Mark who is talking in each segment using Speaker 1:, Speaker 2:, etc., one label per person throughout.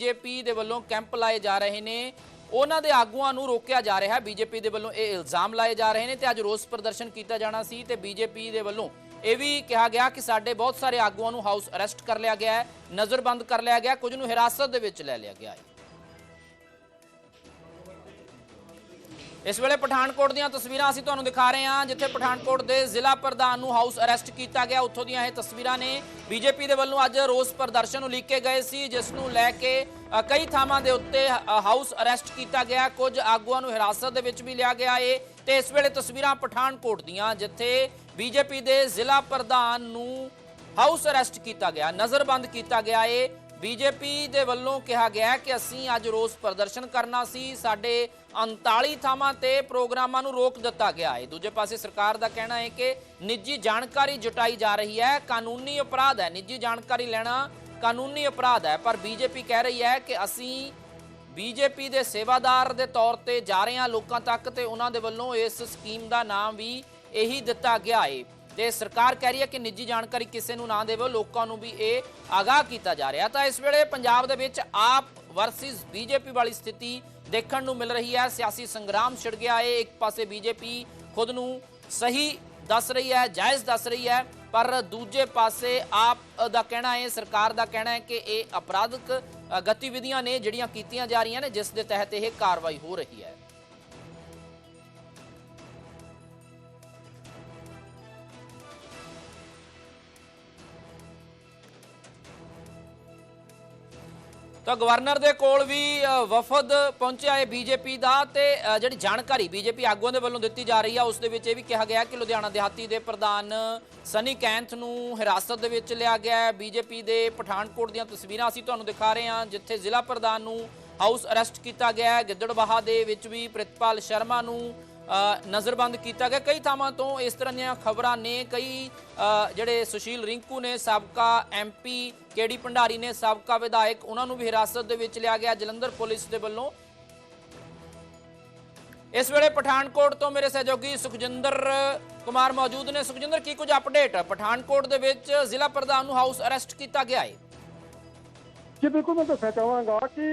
Speaker 1: BJP ਦੇ ਵੱਲੋਂ camp ਲਾਏ ਜਾ ਰਹੇ ਨੇ। ਉਹਨਾਂ ਦੇ ਆਗੂਆਂ ਨੂੰ ਰੋਕਿਆ ਜਾ ਰਿਹਾ। ਹੈ ਬੀਜੇਪੀ ਦੇ ਵੱਲੋਂ ਇਹ ਇਲਜ਼ਾਮ ਲਾਏ ਜਾ ਰਹੇ ਨੇ ਤੇ ਅੱਜ ਰੋਸ ਪ੍ਰਦਰਸ਼ਨ ਕੀਤਾ ਜਾਣਾ ਸੀ ਤੇ ਬੀਜੇਪੀ ਦੇ ਵੱਲੋਂ ਇਹ ਵੀ ਕਿਹਾ ਗਿਆ ਕਿ ਸਾਡੇ ਬਹੁਤ ਸਾਰੇ ਆਗੂਆਂ ਨੂੰ ਹਾਊਸ ਅਰੈਸਟ ਕਰ ਲਿਆ ਗਿਆ ਹੈ, ਨਜ਼ਰਬੰਦ ਕਰ ਲਿਆ ਗਿਆ, ਕੁਝ ਨੂੰ ਹਿਰਾਸਤ ਦੇ ਵਿੱਚ ਲੈ ਲਿਆ ਗਿਆ ਹੈ। ਇਸ ਵੇਲੇ ਪਠਾਨਕੋਟ ਦੀਆਂ ਤਸਵੀਰਾਂ ਅਸੀਂ ਤੁਹਾਨੂੰ ਦਿਖਾ ਰਹੇ ਹਾਂ, ਜਿੱਥੇ ਪਠਾਨਕੋਟ ਦੇ ਜ਼ਿਲ੍ਹਾ ਪ੍ਰਧਾਨ ਨੂੰ ਹਾਊਸ ਅਰੈਸਟ ਕੀਤਾ ਗਿਆ। ਉੱਥੋਂ ਦੀਆਂ ਇਹ ਤਸਵੀਰਾਂ ਨੇ ਬੀਜੇਪੀ ਦੇ ਵੱਲੋਂ ਅੱਜ ਰੋਸ ਪ੍ਰਦਰਸ਼ਨ ਉਲੀਕੇ ਗਏ ਸੀ, ਜਿਸ ਨੂੰ ਲੈ ਕੇ ਕਈ ਥਾਵਾਂ ਦੇ ਉੱਤੇ ਹਾਊਸ ਅਰੈਸਟ ਕੀਤਾ ਗਿਆ। ਕੁਝ ਆਗੂਆਂ ਨੂੰ ਹਿਰਾਸਤ ਦੇ ਵਿੱਚ ਵੀ ਲਿਆ ਗਿਆ ਏ। ਤੇ ਇਸ ਵੇਲੇ ਤਸਵੀਰਾਂ ਪਠਾਨਕੋਟ ਦੀਆਂ, ਜਿੱਥੇ ਬੀਜੇਪੀ ਦੇ ਜ਼ਿਲ੍ਹਾ ਪ੍ਰਧਾਨ ਨੂੰ ਹਾਊਸ ਅਰੈਸਟ ਕੀਤਾ ਗਿਆ, ਨਜ਼ਰਬੰਦ ਕੀਤਾ ਗਿਆ ਏ। ਬੀਜੇਪੀ ਦੇ ਵੱਲੋਂ ਕਿਹਾ ਗਿਆ ਕਿ ਅਸੀਂ ਅੱਜ ਰੋਸ ਪ੍ਰਦਰਸ਼ਨ ਕਰਨਾ ਸੀ। ਸਾਡੇ 39 ਥਾਵਾਂ ਤੇ ਪ੍ਰੋਗਰਾਮਾਂ ਨੂੰ ਰੋਕ ਦਿੱਤਾ ਗਿਆ ਹੈ। ਦੂਜੇ ਪਾਸੇ ਸਰਕਾਰ ਦਾ ਕਹਿਣਾ ਹੈ ਕਿ ਨਿੱਜੀ ਜਾਣਕਾਰੀ ਜੁਟਾਈ ਜਾ ਰਹੀ ਹੈ। ਕਾਨੂੰਨੀ ਅਪਰਾਧ ਹੈ। ਨਿੱਜੀ ਜਾਣਕਾਰੀ ਲੈਣਾ ਕਾਨੂੰਨੀ ਅਪਰਾਧ ਹੈ। ਪਰ ਬੀਜੇਪੀ ਕਹਿ ਰਹੀ ਹੈ ਕਿ ਅਸੀਂ ਬੀਜੇਪੀ ਦੇ ਸੇਵਾਦਾਰ ਦੇ ਤੌਰ ਤੇ ਜਾ ਰਹੇ ਹਾਂ ਲੋਕਾਂ ਤੱਕ ਤੇ ਉਹਨਾਂ ਦੇ ਵੱਲੋਂ ਇਸ ਸਕੀਮ ਦਾ ਨਾਮ ਵੀ ਇਹੀ ਦਿੱਤਾ ਗਿਆ ਹੈ। ਤੇ ਸਰਕਾਰ ਕਹਿ ਰਹੀ ਹੈ ਕਿ ਨਿੱਜੀ ਜਾਣਕਾਰੀ ਕਿਸੇ ਨੂੰ ਨਾ ਦੇਵੋ, ਲੋਕਾਂ ਨੂੰ ਵੀ ਇਹ ਆਗਾਹ ਕੀਤਾ ਜਾ ਰਿਹਾ ਤਾਂ ਇਸ ਵੇਲੇ ਪੰਜਾਬ ਦੇ ਵਿੱਚ ਆਪ ਵਰਸਸ ਬੀਜੇਪੀ ਵਾਲੀ ਸਥਿਤੀ ਦੇਖਣ ਨੂੰ ਮਿਲ ਰਹੀ ਹੈ। ਸਿਆਸੀ ਸੰਗਰਾਮ ਛਿੜ ਗਿਆ ਹੈ। ਇੱਕ ਪਾਸੇ ਬੀਜੇਪੀ ਖੁਦ ਨੂੰ ਸਹੀ ਦੱਸ ਰਹੀ ਹੈ, ਜਾਇਜ਼ ਦੱਸ ਰਹੀ ਹੈ, ਪਰ ਦੂਜੇ ਪਾਸੇ ਆਪ ਦਾ ਕਹਿਣਾ ਹੈ, ਸਰਕਾਰ ਦਾ ਕਹਿਣਾ ਹੈ ਕਿ ਇਹ ਅਪਰਾਧਿਕ ਗਤੀਵਿਧੀਆਂ ਨੇ ਜਿਹੜੀਆਂ ਕੀਤੀਆਂ ਜਾ ਰਹੀਆਂ ਨੇ, ਜਿਸ ਦੇ ਤਹਿਤ ਇਹ ਕਾਰਵਾਈ ਹੋ ਰਹੀ ਹੈ। ਤਾਂ ਗਵਰਨਰ ਦੇ ਕੋਲ ਵੀ ਵਫਦ ਪਹੁੰਚਿਆ ਹੈ ਬੀਜੇਪੀ ਦਾ ਤੇ ਜਿਹੜੀ ਜਾਣਕਾਰੀ ਬੀਜੇਪੀ ਆਗੂਆਂ ਦੇ ਵੱਲੋਂ ਦਿੱਤੀ ਜਾ ਰਹੀ ਆ, ਉਸ ਦੇ ਵਿੱਚ ਇਹ ਵੀ ਕਿਹਾ ਗਿਆ ਕਿ ਲੁਧਿਆਣਾ ਦਿਹਾਤੀ ਦੇ ਪ੍ਰਧਾਨ ਸਨੀ ਕੈਂਥ ਨੂੰ ਹਿਰਾਸਤ ਦੇ ਵਿੱਚ ਲਿਆ ਗਿਆ ਹੈ। ਬੀਜੇਪੀ ਦੇ ਪਠਾਨਕੋਟ ਦੀਆਂ ਤਸਵੀਰਾਂ ਅਸੀਂ ਤੁਹਾਨੂੰ ਦਿਖਾ ਰਹੇ ਹਾਂ, ਜਿੱਥੇ ਜ਼ਿਲ੍ਹਾ ਪ੍ਰਧਾਨ ਨੂੰ ਹਾਊਸ ਅਰੈਸਟ ਕੀਤਾ ਗਿਆ ਹੈ। ਗਿੱਦੜਬਾਹਾ ਦੇ ਵਿੱਚ ਵੀ ਪ੍ਰਿਤਪਾਲ ਸ਼ਰਮਾ ਨੂੰ ਨਜ਼ਰਬੰਦ ਕੀਤਾ ਗਿਆ। ਕਈ ਥਾਵਾਂ ਤੋਂ ਇਸ ਤਰ੍ਹਾਂ ਦੀਆਂ ਖਬਰਾਂ ਨੇ, ਕਈ ਜਿਹੜੇ ਸੁਸ਼ੀਲ ਰਿੰਕੂ ਨੇ, ਸਾਬਕਾ ਐਮਪੀ ਕੇਡੀ ਭੰਡਾਰੀ ਨੇ, ਸਾਬਕਾ ਵਿਧਾਇਕ, ਉਹਨਾਂ ਨੂੰ ਵੀ ਹਿਰਾਸਤ ਦੇ ਵਿੱਚ ਲਿਆ ਗਿਆ ਜਲੰਧਰ ਪੁਲਿਸ ਦੇ ਵੱਲੋਂ। ਇਸ ਵੇਲੇ ਪਠਾਨਕੋਟ ਤੋਂ ਮੇਰੇ ਸਹਿਯੋਗੀ ਸੁਖਜਿੰਦਰ ਕੁਮਾਰ ਮੌਜੂਦ ਨੇ। ਸੁਖਜਿੰਦਰ, ਕੀ ਕੁਝ ਅਪਡੇਟ ਪਠਾਨਕੋਟ ਦੇ ਵਿੱਚ ਜ਼ਿਲ੍ਹਾ ਪ੍ਰਧਾਨ ਨੂੰ ਹਾਊਸ ਅਰੈਸਟ ਕੀਤਾ ਗਿਆ ਹੈ
Speaker 2: ਜੀ ਬਿਲਕੁਲ ਮੈਂ ਦੱਸਣਾ ਚਾਹਾਂਗਾ ਕਿ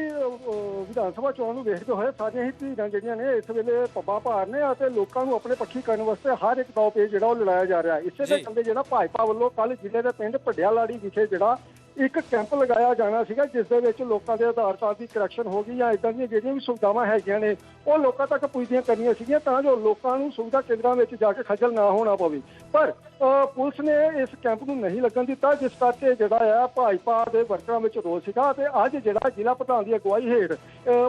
Speaker 2: ਵਿਧਾਨ ਸਭਾ ਚੋਣ ਨੂੰ ਵੇਖਦੇ ਹੋਏ ਸਾਰੀਆਂ ਹੀ ਧਿਰਾਂ ਜਿਹੜੀਆਂ ਨੇ ਇਸ ਵੇਲੇ ਪੱਬਾਂ ਭਾਰ ਨੇ ਅਤੇ ਲੋਕਾਂ ਨੂੰ ਆਪਣੇ ਪੱਖੀ ਕਰਨ ਵਾਸਤੇ ਹਰ ਇੱਕ ਦਾਅ ਪੇਚ ਜਿਹੜਾ ਉਹ ਲੜਾਇਆ ਜਾ ਰਿਹਾ ਇਸੇ ਦੇ। ਚੱਲਦੇ ਜਿਹੜਾ ਭਾਜਪਾ ਵੱਲੋਂ ਕੱਲ ਜ਼ਿਲ੍ਹੇ ਦੇ ਪਿੰਡ ਭੱਡਿਆਲਾੜੀ ਵਿਖੇ ਜਿਹੜਾ ਇੱਕ ਕੈਂਪ ਲਗਾਇਆ ਜਾਣਾ ਸੀਗਾ ਜਿਸ ਦੇ ਵਿੱਚ ਲੋਕਾਂ ਦੇ ਆਧਾਰ ਕਾਰਡ ਦੀ ਕਰੈਕਸ਼ਨ ਹੋ ਗਈ ਜਾਂ ਇਦਾਂ ਦੀਆਂ ਜਿਹੜੀਆਂ ਵੀ ਸੁਵਿਧਾਵਾਂ ਹੈਗੀਆਂ ਨੇ ਉਹ ਲੋਕਾਂ ਤੱਕ ਪੁੱਜਦੀਆਂ ਕਰਨੀਆਂ ਸੀਗੀਆਂ ਤਾਂ ਜੋ ਲੋਕਾਂ ਨੂੰ ਸੁਵਿਧਾ ਕੇਂਦਰਾਂ ਵਿੱਚ ਜਾ ਕੇ ਖੱਜਲ ਨਾ ਹੋਣਾ ਪਵੇ ਪਰ ਪੁਲਿਸ ਨੇ ਇਸ ਕੈਂਪ ਨੂੰ ਨਹੀਂ ਲੱਗਣ ਦਿੱਤਾ ਜਿਸ ਕਰਕੇ ਜਿਹੜਾ ਆ ਭਾਜਪਾ ਦੇ ਵਰਕਰਾਂ ਵਿੱਚ ਰੋਸ ਸੀਗਾ ਤੇ ਅੱਜ ਜਿਹੜਾ ਜ਼ਿਲ੍ਹਾ ਪ੍ਰਧਾਨ ਦੀ ਅਗਵਾਈ ਹੇਠ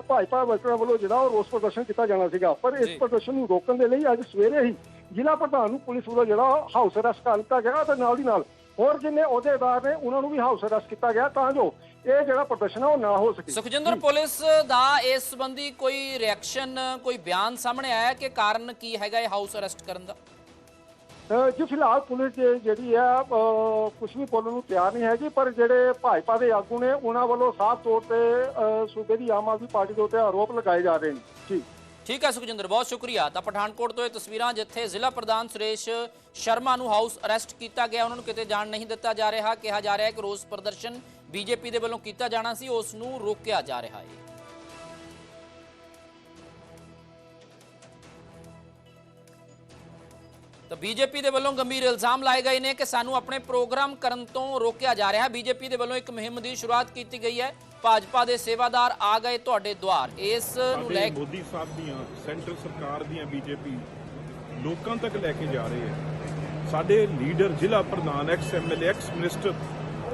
Speaker 2: ਭਾਜਪਾ ਵਰਕਰਾਂ ਵੱਲੋਂ ਜਿਹੜਾ ਉਹ ਰੋਸ ਪ੍ਰਦਰਸ਼ਨ ਕੀਤਾ ਜਾਣਾ ਸੀਗਾ ਪਰ। ਇਸ ਪ੍ਰਦਰਸ਼ਨ ਨੂੰ ਰੋਕਣ ਦੇ ਲਈ ਅੱਜ ਸਵੇਰੇ ਹੀ ਜ਼ਿਲ੍ਹਾ ਪ੍ਰਧਾਨ ਨੂੰ ਪੁਲਿਸ ਵੱਲੋਂ ਜਿਹੜਾ ਹਾਊਸ ਅਰੈਸਟ ਕਰ ਦਿੱਤਾ ਗਿਆ ਤੇ ਨਾਲ ਦੀ ਨਾਲ ਹੋਰ ਜਿੰਨੇ ਅਹੁਦੇਦਾਰ ਨੇ ਉਹਨਾਂ ਨੂੰ ਵੀ ਹਾਊਸ ਅਰੈਸਟ ਕੀਤਾ ਗਿਆ ਤਾਂ ਜੋ ਇਹ ਜਿਹੜਾ ਪ੍ਰਦਰਸ਼ਨ ਉਹ ਨਾ ਹੋ ਸਕੇ।
Speaker 1: ਸੁਖਜਿੰਦਰ ਪੁਲਿਸ ਦਾ ਇਸ ਸੰਬੰਧੀ ਕੋਈ ਰਿਐਕਸ਼ਨ ਕੋਈ ਬਿਆਨ ਸਾਹਮਣੇ ਆਇਆ ਕਿ ਕਾਰਨ ਕੀ ਹੈਗਾ ਇਹ ਹਾਊਸ ਅਰੈਸਟ ਕਰਨ ਦਾ?
Speaker 2: ਜੀ ਫਿਲਹਾਲ ਪੁਲਿਸ ਜਿਹੜੀ ਆ ਕੁਝ ਵੀ ਬੋਲਣ ਨੂੰ ਤਿਆਰ ਨਹੀਂ ਹੈਗੀ ਪਰ ਜਿਹੜੇ ਭਾਜਪਾ ਦੇ ਆਗੂ ਨੇ ਉਹਨਾਂ ਵੱਲੋਂ ਸਾਫ਼ ਤੌਰ ਤੇ ਸੂਬੇ ਦੀ ਆਮ ਆਦਮੀ ਪਾਰਟੀ ਦੇ ਉੱਤੇ ਆਰੋਪ ਲਗਾਏ ਜਾ ਰਹੇ ਨੇ। ਜੀ।
Speaker 1: ਠੀਕ ਹੈ ਸੁਖਜਿੰਦਰ, ਬਹੁਤ ਸ਼ੁਕਰੀਆ। ਤਾਂ ਪਠਾਨਕੋਟ ਤੋਂ ਇਹ ਤਸਵੀਰਾਂ ਜਿੱਥੇ ਜ਼ਿਲ੍ਹਾ ਪ੍ਰਧਾਨ ਸੁਰੇਸ਼ ਸ਼ਰਮਾ ਨੂੰ ਹਾਊਸ ਅਰੈਸਟ ਕੀਤਾ ਗਿਆ, ਉਹਨਾਂ ਨੂੰ ਕਿਤੇ ਜਾਣ ਨਹੀਂ ਦਿੱਤਾ ਜਾ ਰਿਹਾ। ਕਿਹਾ ਜਾ ਰਿਹਾ ਕਿ ਰੋਸ ਪ੍ਰਦਰਸ਼ਨ ਬੀਜੇਪੀ ਦੇ ਵੱਲੋਂ ਕੀਤਾ ਜਾਣਾ ਸੀ, ਉਸ ਨੂੰ ਰੋਕਿਆ ਜਾ ਰਿਹਾ ਹੈ। ਤਾਂ ਬੀਜੇਪੀ ਦੇ ਵੱਲੋਂ ਗੰਭੀਰ ਇਲਜ਼ਾਮ ਲਾਏ ਗਏ ਨੇ ਕਿ ਸਾਨੂੰ ਆਪਣੇ ਪ੍ਰੋਗਰਾਮ ਕਰਨ ਤੋਂ ਰੋਕਿਆ ਜਾ ਰਿਹਾ ਹੈ। ਬੀਜੇਪੀ ਦੇ ਵੱਲੋਂ ਇੱਕ ਮੁਹਿੰਮ ਦੀ ਸ਼ੁਰੂਆਤ ਕੀਤੀ ਗਈ ਹੈ। ਭਾਜਪਾ ਦੇ ਸੇਵਾਦਾਰ ਆ ਗਏ ਤੁਹਾਡੇ ਦੁਆਰ। ਇਸ ਨੂੰ ਲੈ
Speaker 3: ਸਾਡੇ ਮੋਦੀ ਸਾਹਿਬ ਦੀਆਂ ਸੈਂਟਰ ਸਰਕਾਰ ਦੀਆਂ ਬੀਜੇਪੀ ਲੋਕਾਂ ਤੱਕ ਲੈ ਕੇ ਜਾ ਰਹੇ ਹੈ। ਸਾਡੇ ਲੀਡਰ ਜ਼ਿਲ੍ਹਾ ਪ੍ਰਧਾਨ ਐਕਸ ਐਮਐਲਏ ਐਕਸ ਮਿਨਿਸਟਰ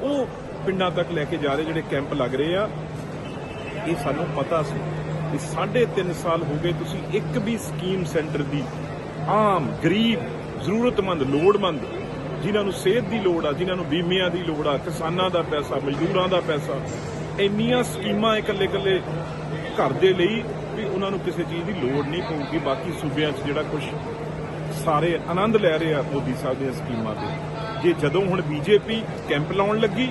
Speaker 3: ਉਹ ਪਿੰਡਾਂ ਤੱਕ ਲੈ ਕੇ ਜਾ ਰਹੇ ਜਿਹੜੇ ਕੈਂਪ ਲੱਗ ਰਹੇ ਆ। ਇਹ ਸਾਨੂੰ ਪਤਾ ਸੀ ਕਿ ਸਾਢੇ 3 ਸਾਲ ਹੋ ਗਏ ਤੁਸੀਂ ਇੱਕ ਵੀ ਸਕੀਮ ਸੈਂਟਰ ਦੀ ਆਮ ਗਰੀਬ ਜ਼ਰੂਰਤਮੰਦ ਲੋੜਵੰਦ ਜਿਨ੍ਹਾਂ ਨੂੰ ਸਿਹਤ ਦੀ ਲੋੜ ਆ ਜਿਨ੍ਹਾਂ ਨੂੰ ਬੀਮਿਆਂ ਦੀ ਲੋੜ ਆ ਕਿਸਾਨਾਂ ਦਾ ਪੈਸਾ ਮਜ਼ਦੂਰਾਂ ਦਾ ਪੈਸਾ ਇੰਨੀਆਂ ਸਕੀਮਾਂ ਇਕੱਲੇ ਇਕੱਲੇ ਘਰ ਦੇ ਲਈ ਵੀ ਉਹਨਾਂ ਨੂੰ ਕਿਸੇ ਚੀਜ਼ ਦੀ ਲੋੜ ਨਹੀਂ ਪਊਗੀ। ਬਾਕੀ ਸੂਬਿਆਂ 'ਚ ਜਿਹੜਾ ਕੁਝ ਸਾਰੇ ਆਨੰਦ ਲੈ ਰਹੇ ਆ ਮੋਦੀ ਸਾਹਿਬ ਦੀਆਂ ਸਕੀਮਾਂ ਤੇ। ਜੇ ਜਦੋਂ ਹੁਣ ਬੀਜੇਪੀ ਕੈਂਪ ਲਾਉਣ ਲੱਗੀ,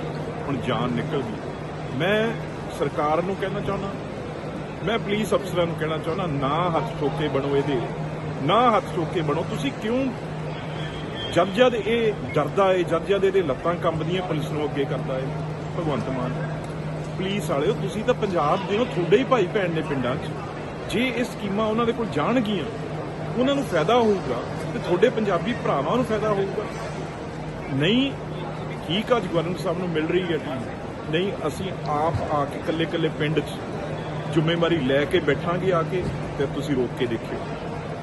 Speaker 3: ਹੁਣ ਜਾਨ ਨਿਕਲ ਗਈ। ਮੈਂ ਸਰਕਾਰ ਨੂੰ ਕਹਿਣਾ ਚਾਹੁੰਦਾ, ਮੈਂ ਪੁਲਿਸ ਅਫਸਰਾਂ ਨੂੰ ਕਹਿਣਾ ਚਾਹੁੰਦਾ, ਨਾ ਹੱਥ ਠੋਕੇ ਬਣੋ ਇਹਦੇ, ਨਾ ਹੱਥ ਠੋਕੇ ਬਣੋ। ਤੁਸੀਂ ਕਿਉਂ ਜਦ ਜਦ ਇਹ ਡਰਦਾ ਏ ਜਦ ਜਦ ਇਹਦੇ ਲੱਤਾਂ ਕੰਬਦੀਆਂ, ਪੁਲਿਸ ਨੂੰ ਅੱਗੇ ਕਰਦਾ ਏ? ਭਗਵੰਤ ਮਾਨ। ਪੁਲਿਸ ਵਾਲਿਓ, ਤੁਸੀਂ ਤਾਂ ਪੰਜਾਬ ਦੇ ਹੋ, ਤੁਹਾਡੇ ਹੀ ਭਾਈ ਭੈਣ ਨੇ ਪਿੰਡਾਂ 'ਚ। ਜੇ ਇਹ ਸਕੀਮਾਂ ਉਹਨਾਂ ਦੇ ਕੋਲ ਜਾਣਗੀਆਂ, ਉਹਨਾਂ ਨੂੰ ਫਾਇਦਾ ਹੋਊਗਾ ਤੇ ਤੁਹਾਡੇ ਪੰਜਾਬੀ ਭਰਾਵਾਂ ਨੂੰ ਫਾਇਦਾ ਹੋਊਗਾ। ਨਹੀਂ, ਠੀਕ ਆ ਗਵਰਨਰ ਸਾਹਿਬ ਨੂੰ ਮਿਲ ਰਹੀ ਹੈ ਟੀਮ ਨਹੀਂ, ਅਸੀਂ ਆਪ ਆ ਕੇ ਇਕੱਲੇ ਇਕੱਲੇ ਪਿੰਡ 'ਚ ਜ਼ਿੰਮੇਵਾਰੀ ਲੈ ਕੇ ਬੈਠਾਂਗੇ ਆ ਕੇ ਤੇ ਤੁਸੀਂ ਰੋਕ ਕੇ ਦੇਖਿਓ।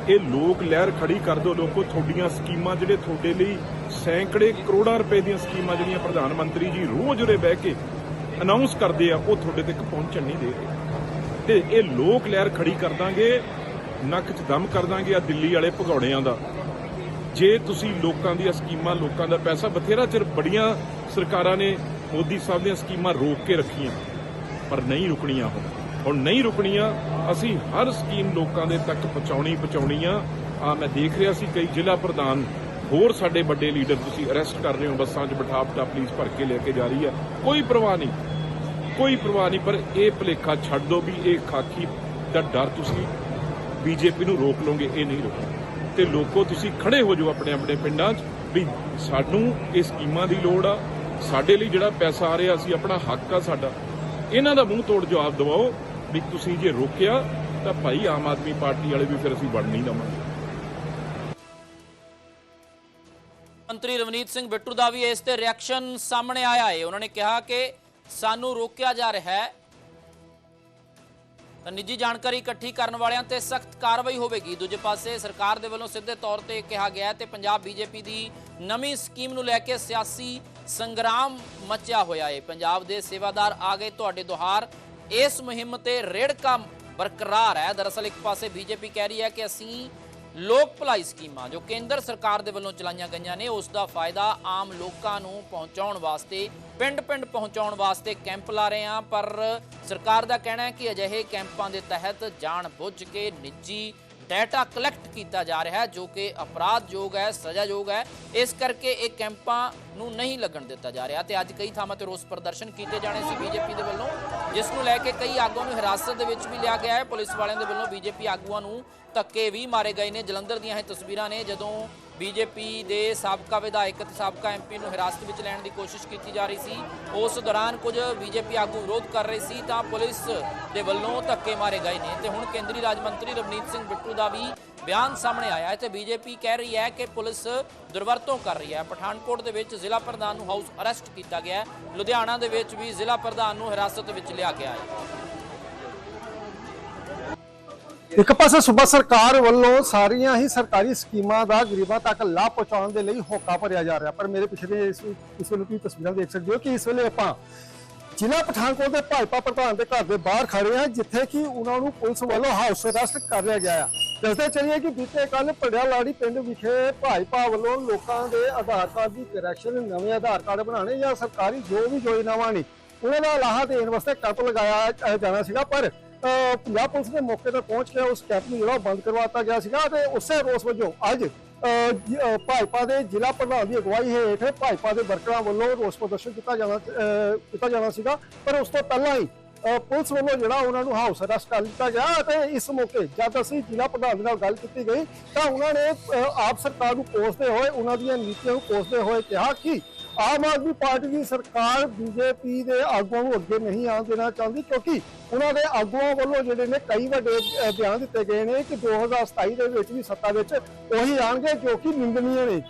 Speaker 3: ਇਹ ਲੋਕ ਲਹਿਰ ਖੜੀ ਕਰ ਦਿਓ ਲੋਕੋ, ਤੁਹਾਡੀਆਂ ਸਕੀਮਾਂ ਜਿਹੜੇ ਤੁਹਾਡੇ ਲਈ ਸੈਂਕੜੇ ਕਰੋੜਾਂ ਰੁਪਏ ਦੀਆਂ ਸਕੀਮਾਂ ਜਿਹੜੀਆਂ ਪ੍ਰਧਾਨ ਮੰਤਰੀ ਜੀ ਰੋਜ਼ ਉਰੇ ਬਹਿ ਕੇ ਅਨਾਉਂਸ ਕਰਦੇ ਆ, ਉਹ ਤੁਹਾਡੇ ਤੱਕ ਪਹੁੰਚਣ ਨਹੀਂ ਦੇ ਰਹੇ। ਤੇ ਇਹ ਲੋਕ ਲਹਿਰ ਖੜੀ ਕਰ ਦਾਂਗੇ, ਨੱਕ 'ਚ ਦਮ ਕਰ ਦਾਂਗੇ ਆ ਦਿੱਲੀ ਵਾਲੇ ਭਗੌੜਿਆਂ ਦਾ। ਜੇ ਤੁਸੀਂ ਲੋਕਾਂ ਦੀਆਂ ਸਕੀਮਾਂ, ਲੋਕਾਂ ਦਾ ਪੈਸਾ, ਬਥੇਰਾ ਚਿਰ ਬੜੀਆਂ ਸਰਕਾਰਾਂ ਨੇ ਮੋਦੀ ਸਾਹਿਬ ਦੀਆਂ ਸਕੀਮਾਂ ਰੋਕ ਕੇ ਰੱਖੀਆਂ, ਪਰ ਨਹੀਂ ਰੁਕਣੀਆਂ ਹੁਣ। ਹੁਣ ਨਹੀਂ ਰੁਕਣੀਆਂ, ਅਸੀਂ ਹਰ ਸਕੀਮ ਲੋਕਾਂ ਦੇ ਤੱਕ ਪਹੁੰਚਾਉਣੀ ਪਹੁੰਚਾਉਣੀ ਆ ਆ ਮੈਂ ਦੇਖ ਰਿਹਾ ਸੀ ਕਈ ਜ਼ਿਲ੍ਹਾ ਪ੍ਰਧਾਨ, ਹੋਰ ਸਾਡੇ ਵੱਡੇ ਲੀਡਰ ਤੁਸੀਂ ਅਰੈਸਟ ਕਰ ਰਹੇ ਹੋ, ਬੱਸਾਂ 'ਚ ਬਿਠਾ ਬਿਠਾ ਪੁਲਿਸ ਭਰ ਕੇ ਲੈ ਕੇ ਜਾ ਰਹੀ ਆ। ਕੋਈ ਪਰਵਾਹ ਨਹੀਂ। ਕੋਈ ਪਰਵਾਹ ਨਹੀਂ, ਪਰ ਇਹ ਭਲੇਖਾ ਛੱਡ ਦਿਓ ਵੀ ਇਹ ਖਾਕੀ ਦਾ ਡਰ ਤੁਸੀਂ ਬੀਜੇਪੀ ਨੂੰ ਰੋਕ ਲਓਗੇ, ਇਹ ਨਹੀਂ ਰੋਕਣਾ। ਤੇ ਲੋਕੋ ਤੁਸੀਂ ਖੜੇ ਹੋ ਜਾਓ ਆਪਣੇ ਆਪਣੇ ਪਿੰਡਾਂ 'ਚ ਵੀ ਸਾਨੂੰ ਇਹ ਸਕੀਮਾਂ ਦੀ ਲੋੜ ਆ, ਸਾਡੇ ਲਈ ਜਿਹੜਾ ਪੈਸਾ ਆ ਰਿਹਾ, ਅਸੀਂ ਆਪਣਾ ਹੱਕ ਆ ਸਾਡਾ। ਇਹਨਾਂ ਦਾ ਮੂੰਹ ਤੋੜ ਜਵਾਬ ਦਿਵਾਓ ਵੀ ਤੁਸੀਂ ਜੇ ਰੋਕਿਆ ਤਾਂ ਭਾਈ ਆਮ ਆਦਮੀ ਪਾਰਟੀ ਵਾਲੇ ਵੀ ਫਿਰ ਅਸੀਂ ਵੜ ਨਹੀਂ ਦਵਾਂਗੇ।
Speaker 1: ਮੰਤਰੀ ਰਵਨੀਤ ਸਿੰਘ ਬਿੱਟੂ ਦਾ ਵੀ ਇਸ ਤੇ ਰਿਐਕਸ਼ਨ ਸਾਹਮਣੇ ਆਇਆ ਹੈ ਉਹਨਾਂ ਨੇ ਕਿਹਾ ਕਿ ਸਾਨੂੰ ਰੋਕਿਆ ਜਾ ਰਿਹਾ ਹੈ, ਤਾਂ ਨਿੱਜੀ ਜਾਣਕਾਰੀ ਇਕੱਠੀ ਕਰਨ ਵਾਲਿਆਂ ਤੇ ਸਖਤ ਕਾਰਵਾਈ ਹੋਵੇਗੀ। ਦੂਜੇ ਪਾਸੇ ਸਰਕਾਰ ਦੇ ਵੱਲੋਂ ਸਿੱਧੇ ਤੌਰ ਤੇ ਕਿਹਾ ਗਿਆ ਹੈ ਤੇ ਪੰਜਾਬ ਬੀਜੇਪੀ ਦੀ ਨਵੀਂ ਸਕੀਮ ਨੂੰ ਲੈ ਕੇ ਸਿਆਸੀ ਸੰਗਰਾਮ ਮਚਿਆ ਹੋਇਆ ਹੈ। ਪੰਜਾਬ ਦੇ ਸੇਵਾਦਾਰ ਆ ਗਏ ਤੁਹਾਡੇ ਦੁਹਾਰ। ਇਸ ਮੁਹਿੰਮ ਤੇ ਰੇੜਕਾ ਬਰਕਰਾਰ ਹੈ। ਦਰਅਸਲ ਇੱਕ ਪਾਸੇ ਬੀਜੇਪੀ ਕਹਿ ਰਹੀ ਹੈ ਕਿ ਅਸੀਂ ਲੋਕ ਭਲਾਈ ਸਕੀਮਾਂ ਜੋ ਕੇਂਦਰ ਸਰਕਾਰ ਦੇ ਵੱਲੋਂ ਚਲਾਈਆਂ ਗਈਆਂ ਨੇ, ਉਸ ਦਾ ਫਾਇਦਾ ਆਮ ਲੋਕਾਂ ਨੂੰ ਪਹੁੰਚਾਉਣ ਵਾਸਤੇ, ਪਿੰਡ-ਪਿੰਡ ਪਹੁੰਚਾਉਣ ਵਾਸਤੇ ਕੈਂਪ ਲਾ ਰਹੇ ਹਾਂ। ਪਰ ਸਰਕਾਰ ਦਾ ਕਹਿਣਾ ਹੈ ਕਿ ਅਜਿਹੇ ਕੈਂਪਾਂ ਦੇ ਤਹਿਤ ਜਾਣ ਬੁੱਝ ਕੇ ਨਿੱਜੀ ਡਾਟਾ ਕਲੈਕਟ ਕੀਤਾ ਜਾ ਰਿਹਾ ਹੈ, ਜੋ ਕਿ ਅਪਰਾਧਯੋਗ ਹੈ, ਸਜ਼ਾਯੋਗ ਹੈ। ਇਸ ਕਰਕੇ ਇਹ ਕੈਂਪਾਂ ਨੂੰ ਨਹੀਂ ਲੱਗਣ ਦਿੱਤਾ ਜਾ ਰਿਹਾ। ਤੇ ਅੱਜ ਕਈ ਥਾਵਾਂ ਤੇ ਰੋਸ ਪ੍ਰਦਰਸ਼ਨ ਕੀਤੇ ਜਾਣੇ ਸੀ। ਬੀਜੇਪੀ ਦੇ ਜਿਸ ਨੂੰ ਲੈ ਕੇ ਕਈ ਆਗੂਆਂ ਨੂੰ ਹਿਰਾਸਤ ਦੇ ਵਿੱਚ ਵੀ ਲਿਆ ਗਿਆ ਹੈ। ਪੁਲਿਸ ਵਾਲਿਆਂ ਦੇ ਵੱਲੋਂ ਬੀਜੇਪੀ ਆਗੂਆਂ ਨੂੰ ਧੱਕੇ ਵੀ ਮਾਰੇ ਗਏ ਨੇ। ਜਲੰਧਰ ਦੀਆਂ ਇਹ ਤਸਵੀਰਾਂ ਨੇ ਜਦੋਂ ਬੀਜੇਪੀ ਦੇ ਸਾਬਕਾ ਵਿਧਾਇਕ ਤੇ ਸਾਬਕਾ ਐਮਪੀ ਨੂੰ ਹਿਰਾਸਤ ਵਿੱਚ ਲੈਣ ਦੀ ਕੋਸ਼ਿਸ਼ ਕੀਤੀ ਜਾ ਰਹੀ ਸੀ, ਉਸ ਦੌਰਾਨ ਕੁਝ ਬੀਜੇਪੀ ਆਗੂ ਵਿਰੋਧ ਕਰ ਰਹੇ ਸੀ ਤਾਂ ਪੁਲਿਸ ਦੇ ਵੱਲੋਂ ਧੱਕੇ ਮਾਰੇ ਗਏ ਨੇ। ਤੇ ਹੁਣ ਕੇਂਦਰੀ ਰਾਜ ਮੰਤਰੀ ਰਵਨੀਤ ਸਿੰਘ ਬਿੱਟੂ ਦਾ ਵੀ ਬਿਆਨ ਸਾਹਮਣੇ ਆਇਆ ਹੈ ਤੇ ਬੀਜੇਪੀ ਕਹਿ ਰਹੀ ਹੈ ਕਿ ਪੁਲਿਸ ਦੁਰਵਰਤੋਂ ਕਰ ਰਹੀ ਹੈ। ਪਠਾਨਕੋਟ ਦੇ ਵਿੱਚ ਜ਼ਿਲ੍ਹਾ ਪ੍ਰਧਾਨ ਨੂੰ ਹਾਊਸ ਅਰੈਸਟ ਕੀਤਾ ਗਿਆ ਹੈ। ਲੁਧਿਆਣਾ ਦੇ ਵਿੱਚ ਵੀ ਜ਼ਿਲ੍ਹਾ ਪ੍ਰਧਾਨ ਨੂੰ ਹਿਰਾਸਤ ਵਿੱਚ ਲਿਆ ਗਿਆ ਹੈ।
Speaker 4: ਇੱਕ ਪਾਸੇ ਸੂਬਾ ਸਰਕਾਰ ਵੱਲੋਂ ਸਾਰੀਆਂ ਹੀ ਸਰਕਾਰੀ ਸਕੀਮਾਂ ਦਾ ਗਰੀਬਾਂ ਤੱਕ ਲਾਭ ਪਹੁੰਚਾਉਣ ਦੇ ਲਈ ਹੋਕਾ ਭਰਿਆ ਜਾ ਰਿਹਾ, ਪਰ ਮੇਰੇ ਪਿਛਲੇ ਇਸ ਇਸ ਵੇਲੇ ਤੁਸੀਂ ਤਸਵੀਰਾਂ ਦੇਖ ਸਕਦੇ ਹੋ ਕਿ ਇਸ ਵੇਲੇ ਆਪਾਂ ਜ਼ਿਲ੍ਹਾ ਪਠਾਨਕੋਟ ਦੇ ਭਾਜਪਾ ਪ੍ਰਧਾਨ ਦੇ ਘਰ ਦੇ ਬਾਹਰ ਖੜੇ ਹਾਂ, ਜਿੱਥੇ ਕਿ ਉਹਨਾਂ ਨੂੰ ਪੁਲਿਸ ਵੱਲੋਂ ਹਾਊਸ ਅਰੈਸਟ ਕਰ ਲਿਆ ਗਿਆ ਹੈ ਦੱਸਦੇ ਚੱਲੀਏ ਕਿ ਬੀਤੇ ਕੱਲ ਪੜਿਆ ਪਿੰਡ ਵਿਖੇ ਭਾਜਪਾ ਵੱਲੋਂ ਲੋਕਾਂ ਦੇ ਆਧਾਰ ਕਾਰਡ ਦੀ ਕਰੈਕਸ਼ਨ ਨਵੇਂ ਆਧਾਰ ਕਾਰਡ ਬਣਾਉਣੇ ਜਾਂ ਸਰਕਾਰੀ ਜੋ ਵੀ ਯੋਜਨਾਵਾਂ ਨੇ, ਉਹਨਾਂ ਦਾ ਲਾਹਾ ਦੇਣ ਵਾਸਤੇ ਕੈਂਪ ਲਗਾਇਆ ਜਾਣਾ ਸੀਗਾ, ਪਰ ਪੰਜਾਬ ਪੁਲਿਸ ਦੇ ਮੌਕੇ ਤੇ ਪਹੁੰਚ ਕੇ ਉਸ ਕੈਂਪ ਨੂੰ ਜਿਹੜਾ ਉਹ ਬੰਦ ਕਰਵਾਤਾ ਗਿਆ ਸੀਗਾ ਤੇ ਉਸੇ ਰੋਸ ਵਜੋਂ ਅੱਜ ਭਾਜਪਾ ਦੇ ਜ਼ਿਲ੍ਹਾ ਪ੍ਰਧਾਨ ਦੀ ਅਗਵਾਈ ਹੇਠ ਭਾਜਪਾ ਦੇ ਵਰਕਰਾਂ ਵੱਲੋਂ ਰੋਸ ਪ੍ਰਦਰਸ਼ਨ ਕੀਤਾ ਜਾਣਾ ਕੀਤਾ ਜਾਣਾ ਸੀਗਾ, ਪਰ ਉਸ ਤੋਂ ਪਹਿਲਾਂ ਹੀ ਪੁਲਿਸ ਵੱਲੋਂ ਜਿਹੜਾ ਉਹਨਾਂ ਨੂੰ ਹਾਊਸ ਅਰੈਸਟ ਕਰ ਲਿੱਤਾ ਗਿਆ ਅਤੇ ਇਸ ਮੌਕੇ ਜਦ ਅਸੀਂ ਜ਼ਿਲ੍ਹਾ ਪ੍ਰਧਾਨ ਦੇ ਨਾਲ ਗੱਲ ਕੀਤੀ ਗਈ, ਤਾਂ ਉਹਨਾਂ ਨੇ ਆਪ ਸਰਕਾਰ ਨੂੰ ਕੋਸਦੇ ਹੋਏ, ਉਹਨਾਂ ਦੀਆਂ ਨੀਤੀਆਂ ਨੂੰ ਕੋਸਦੇ ਹੋਏ ਕਿਹਾ ਕਿ ਆਮ ਆਦਮੀ ਪਾਰਟੀ ਦੀ ਸਰਕਾਰ ਬੀਜੇਪੀ ਦੇ ਆਗੂਆਂ ਨੂੰ ਅੱਗੇ ਨਹੀਂ ਆਉਣ ਦੇਣਾ ਚਾਹੁੰਦੀ, ਕਿਉਂਕਿ ਉਹਨਾਂ ਦੇ ਆਗੂਆਂ ਵੱਲੋਂ ਜਿਹੜੇ ਨੇ ਕਈ ਵੱਡੇ ਬਿਆਨ ਦਿੱਤੇ ਗਏ ਨੇ ਕਿ 2027 ਦੇ ਵਿੱਚ ਵੀ ਸੱਤਾ ਵਿੱਚ ਉਹੀ ਆਣਗੇ ਜੋ ਕਿ ਨਿੰਦਨੀय ਨੇ।